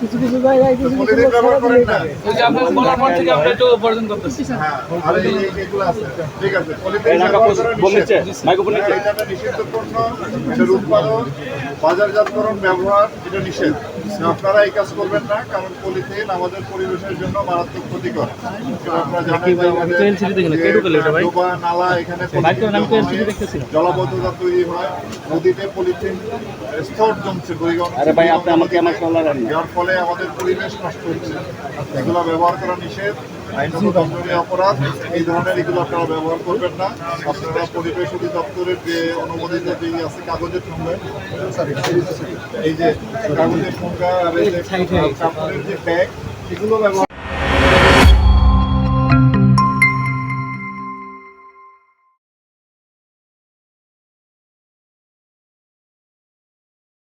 কিছু কিছু জায়গায় কিছু কিছু ব্যবহার করেন না। ওই যে আপনার বলার পর থেকে আমরা একটু বর্জন করতেছি হ্যাঁ আর এই এগুলো আছে। ঠিক আছে। পলিথিন ব্যবহার করা বলছে মাইক্রোফোন এটা নিষিদ্ধ পণ্য এটার উৎপাদন বাজারজাতকরণ ব্যবহার এটা নিষেধ। আপনারা এই কাজ করবেন না কারণ পলিথিন আমাদের পরিবেশের জন্য মারাত্মক ক্ষতিকর। আপনারা জানেন ডোবা, নালা এখানে পলিথিন জলাবদ্ধতা তৈরি হয় নদীতে পলিথিন স্তর জমছে বৈগন আরে ভাই আপনি আমাকে আমার কলার আনি যার ফলে আমাদের পরিবেশ নষ্ট হচ্ছে। এগুলো ব্যবহার করা নিষেধ। আইনত দণ্ডনীয় অপরাধ এই ধরনের এগুলো আপনারা ব্যবহার করবেন না আপনারা পরিবেশ অধিদপ্তরের যে অনুমোদিত যে আছে কাগজের ঠোঙ্গা এই যে কাগজের ঠোঙ্গা আর এই যে কাপড়ের যে ব্যাগ এগুলো ব্যবহার